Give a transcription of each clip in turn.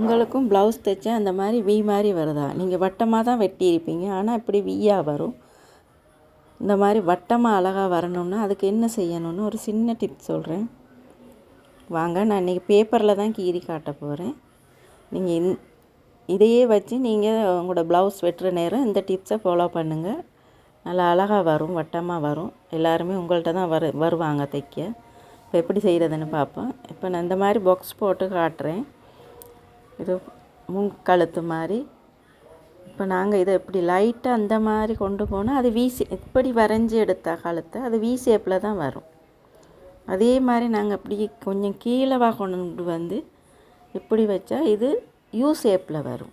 உங்களுக்கும் ப்ளவுஸ் தைச்சா அந்த மாதிரி வி மாதிரி வருதா? நீங்கள் வட்டமாக தான் வெட்டியிருப்பீங்க ஆனால் இப்படி வீயாக வரும். இந்த மாதிரி வட்டமாக அழகாக வரணும்னா அதுக்கு என்ன செய்யணும்னு ஒரு சின்ன டிப்ஸ் சொல்கிறேன் வாங்க நான் இன்றைக்கி பேப்பரில் தான் கீறி காட்ட போகிறேன் நீங்கள் இந் இதையே வச்சு நீங்கள் உங்களோட ப்ளவுஸ் வெட்டுற நேரம் இந்த டிப்ஸை ஃபாலோ பண்ணுங்கள் நல்லா அழகாக வரும் வட்டமாக வரும். எல்லாருமே உங்கள்கிட்ட தான் வரு வருவாங்க தைக்க. இப்போ எப்படி செய்கிறதுன்னு பார்ப்போம். இப்போ நான் இந்த மாதிரி பாக்ஸ் போட்டு காட்டுறேன். இது முன் கழுத்து மாதிரி. இப்போ நாங்கள் இதை இப்படி லைட்டாக அந்த மாதிரி கொண்டு போனால் அது வீசி இப்படி வரைஞ்சி எடுத்த கழுத்தை அது வி ஷேப்பில் தான் வரும். அதே மாதிரி நாங்கள் அப்படி கொஞ்சம் கீழவாக கொண்டு வந்து இப்படி வச்சா இது யூ ஷேப்பில் வரும்.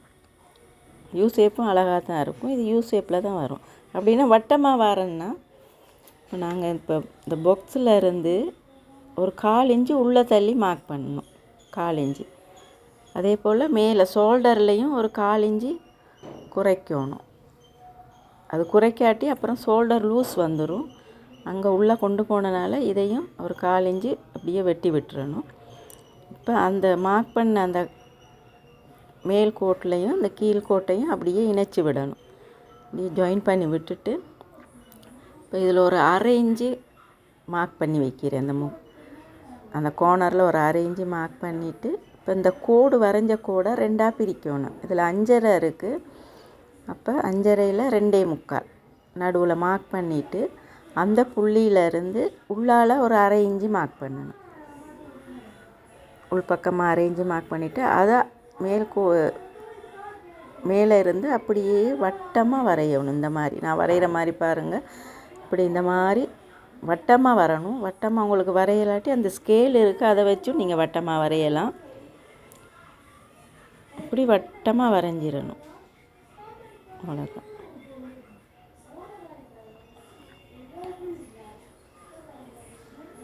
யூ ஷேப்பும் அழகாக தான் இருக்கும். இது யூ ஷேப்பில் தான் வரும். அப்படின்னா வட்டமாக வரேன்னா இப்போ நாங்கள் இப்போ இந்த பொக்ஸில் இருந்து ஒரு கால் இன்ச்சு உள்ளே தள்ளி மார்க் பண்ணணும். கால் இன்ச்சு. அதே போல் மேலே ஷோல்டர்லேயும் ஒரு கால் இஞ்சி குறைக்கணும். அது குறைக்காட்டி அப்புறம் ஷோல்டர் லூஸ் வந்துடும் அங்கே உள்ளே கொண்டு போனனால இதையும் ஒரு கால் இஞ்சி அப்படியே வெட்டி விட்டுறணும். இப்போ அந்த மார்க் பண்ண அந்த மேல் கோட்லையும் அந்த கீழ் கோட்டையும் அப்படியே இணைச்சி விடணும். இப்படியே ஜாயின் பண்ணி விட்டுட்டு இப்போ இதில் ஒரு அரை இஞ்சி மார்க் பண்ணி வைக்கிறேன். அந்த மு அந்த கோனரில் ஒரு அரை இஞ்சி மார்க் பண்ணிவிட்டு இப்போ இந்த கோடு வரைஞ்ச கோடை ரெண்டாக பிரிக்கணும். இதில் அஞ்சரை இருக்குது அப்போ அஞ்சரையில் ரெண்டே முக்கால். நடுவில் மார்க் பண்ணிவிட்டு அந்த புள்ளியிலேருந்து உள்ளால் ஒரு அரை இஞ்சி மார்க் பண்ணணும். உள்பக்கமாக அரை இஞ்சி மார்க் பண்ணிவிட்டு அதை மேல் கோ மேலே இருந்து அப்படியே வட்டமாக வரையணும். இந்த மாதிரி. நான் வரைகிற மாதிரி பாருங்கள் இப்படி இந்த மாதிரி வட்டமாக வரணும். வட்டமாக உங்களுக்கு வரையலாட்டி அந்த ஸ்கேல் இருக்குது அதை வச்சும் நீங்கள் வட்டமாக வரையலாம். இப்படி வட்டமாக வரைஞ்சிடணும்? அவ்வளோதான்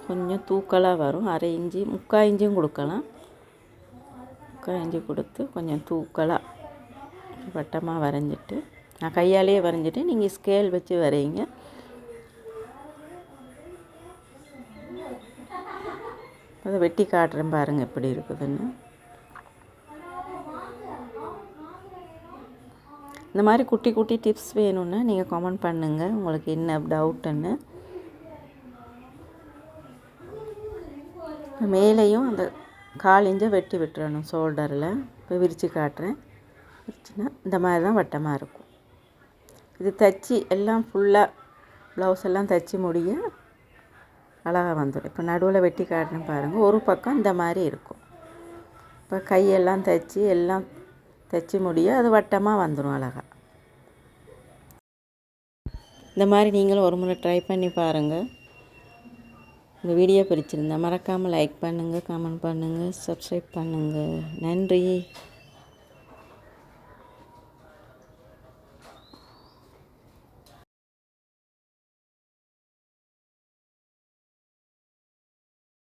கொஞ்சம் தூக்கலாக வரும். அரை இஞ்சி முக்கால் இஞ்சியும் கொடுக்கலாம். முக்கால் இஞ்சி கொடுத்து கொஞ்சம் தூக்கலாக வட்டமாக வரைஞ்சிட்டு. நான் கையாலேயே வரைஞ்சிட்டு நீங்கள் ஸ்கேல் வச்சு வரைங்க அதை வெட்டி காட்டுறேன் பாருங்கள் எப்படி இருக்குதுன்னு. இந்த மாதிரி குட்டி குட்டி டிப்ஸ் வேணும்னா நீங்கள் கமெண்ட் பண்ணுங்கள் உங்களுக்கு என்ன டவுட்டுன்னு மேலேயும் அந்த காலிஞ்சை வெட்டி விட்டுறணும் ஷோல்டரில் இப்போ விரித்து காட்டுறேன். விரிச்சுன்னா இந்த மாதிரி தான் வட்டமாக இருக்கும். இது தைச்சி எல்லாம் ஃபுல்லாக ப்ளவுஸ் எல்லாம் தைச்சி முடிய அழகாக வந்துடும். இப்போ நடுவில் வெட்டி காட்டுறேன் பாருங்கள் ஒரு பக்கம் இந்த மாதிரி இருக்கும். இப்போ கையெல்லாம் தைச்சி எல்லாம் தைச்சி முடிய அது வட்டமாக வந்துடும் அழகாக இந்த மாதிரி நீங்களும் ஒரு முறை ட்ரை பண்ணி பாருங்கள் இந்த வீடியோ பிடிச்சிருந்தா மறக்காமல் லைக் பண்ணுங்கள் கமெண்ட் பண்ணுங்கள் சப்ஸ்கிரைப் பண்ணுங்கள் நன்றி.